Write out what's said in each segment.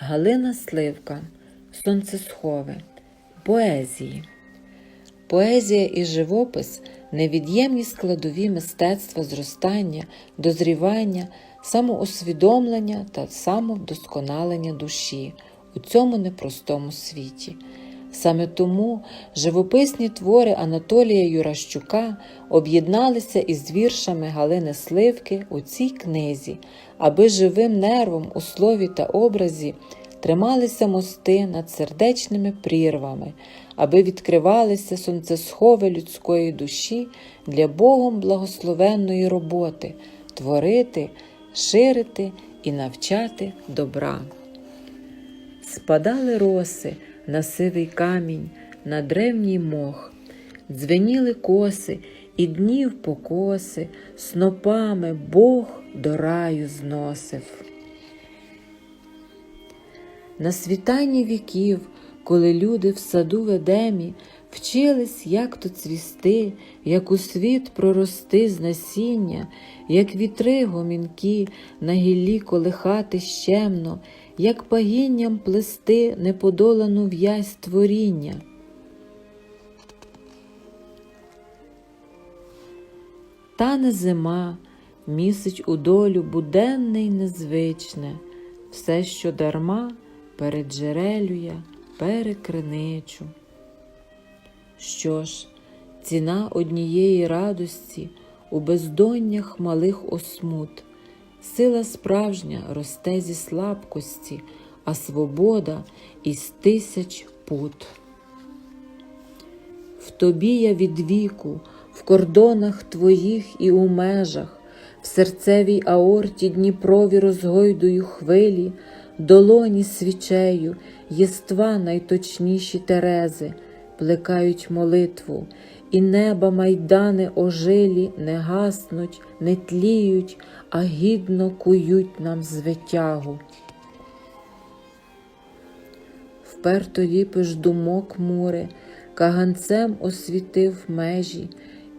Галина Сливка, Сонцесхове, Поезії. Поезія і живопис невід'ємні складові мистецтва зростання, дозрівання, самоусвідомлення та самовдосконалення душі у цьому непростому світі. Саме тому живописні твори Анатолія Юращука об'єдналися із віршами Галини Сливки у цій книзі, аби живим нервом у слові та образі трималися мости над сердечними прірвами, аби відкривалися сонцесхови людської душі для Богом благословенної роботи творити, ширити і навчати добра. Спадали роси на сивий камінь, на древній мох, дзвеніли коси і днів покоси, снопами Бог до раю зносив. На світанні віків, коли люди в саду ведемі вчились, як то цвісти, як у світ прорости з насіння, як вітри гомінкі на гіллі колихати щемно, як пагінням плести неподолану в'язь творіння. Тане зима, місяць у долю буденне й незвичне, все, що дарма, переджерелює, перекриничу. Що ж, ціна однієї радості у бездоннях малих осмут, сила справжня росте зі слабкості, а свобода із тисяч пут. В тобі я від віку, в кордонах твоїх і у межах, в серцевій аорті Дніпрові розгойдую хвилі, долоні свічею, єства найточніші терези, плекають молитву, і неба майдани ожилі не гаснуть, не тліють, а гідно кують нам звитягу. Вперто ліпиш думок мури, каганцем освітив межі,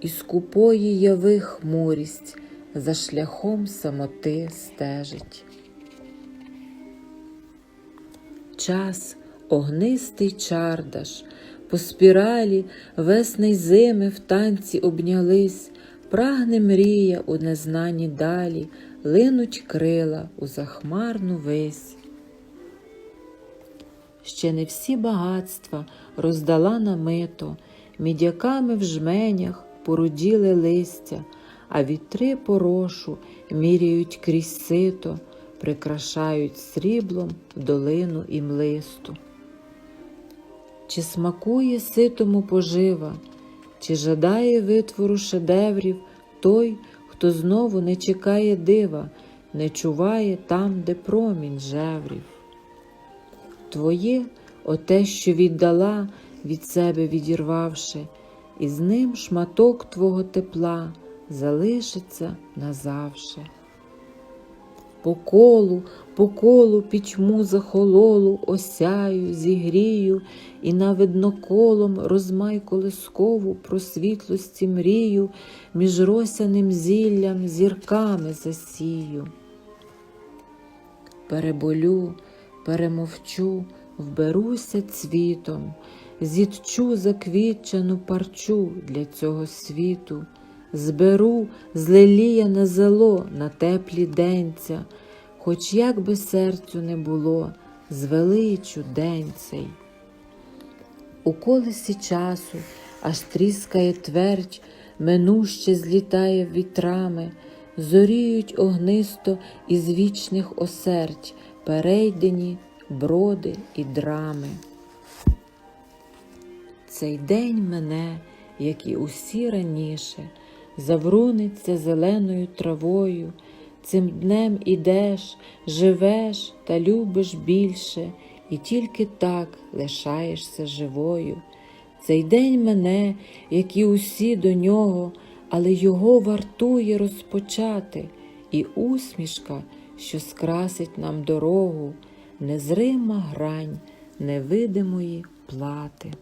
і скупої яви хмурість за шляхом самоти стежить. Час огнистий чардаш, по спіралі весни й зими в танці обнялись, прагне мрія у незнані далі, линуть крила у захмарну вись. Ще не всі багатства роздала на мито, мідяками в жменях поруділи листя, а вітри порошу міряють крізь сито, прикрашають сріблом долину і млисту. Чи смакує ситому пожива, чи жадає витвору шедеврів той, хто знову не чекає дива, не чуває там, де промінь жеврів. Твоє оте, що віддала, від себе відірвавши, і з ним шматок твого тепла залишиться назавше. По колу, по колу пітьму захололу, осяю, зігрію, і на видноколом розмай колискову про світлості мрію, між росяним зіллям зірками засію. Переболю, перемовчу, вберуся цвітом, зітчу заквітчану парчу для цього світу, зберу злеліяне зело на теплі денця, хоч як би серцю не було, звеличу день цей. У колесі часу аж тріскає твердь, минуще злітає вітрами, зоріють огнисто із вічних осердь, перейдені броди і драми. Цей день мене, як і усі раніше, завруниться зеленою травою. Цим днем ідеш, живеш та любиш більше, і тільки так лишаєшся живою. Цей день мене, як і усі до нього, але його вартує розпочати, і усмішка, що скрасить нам дорогу, незрима грань невидимої плати.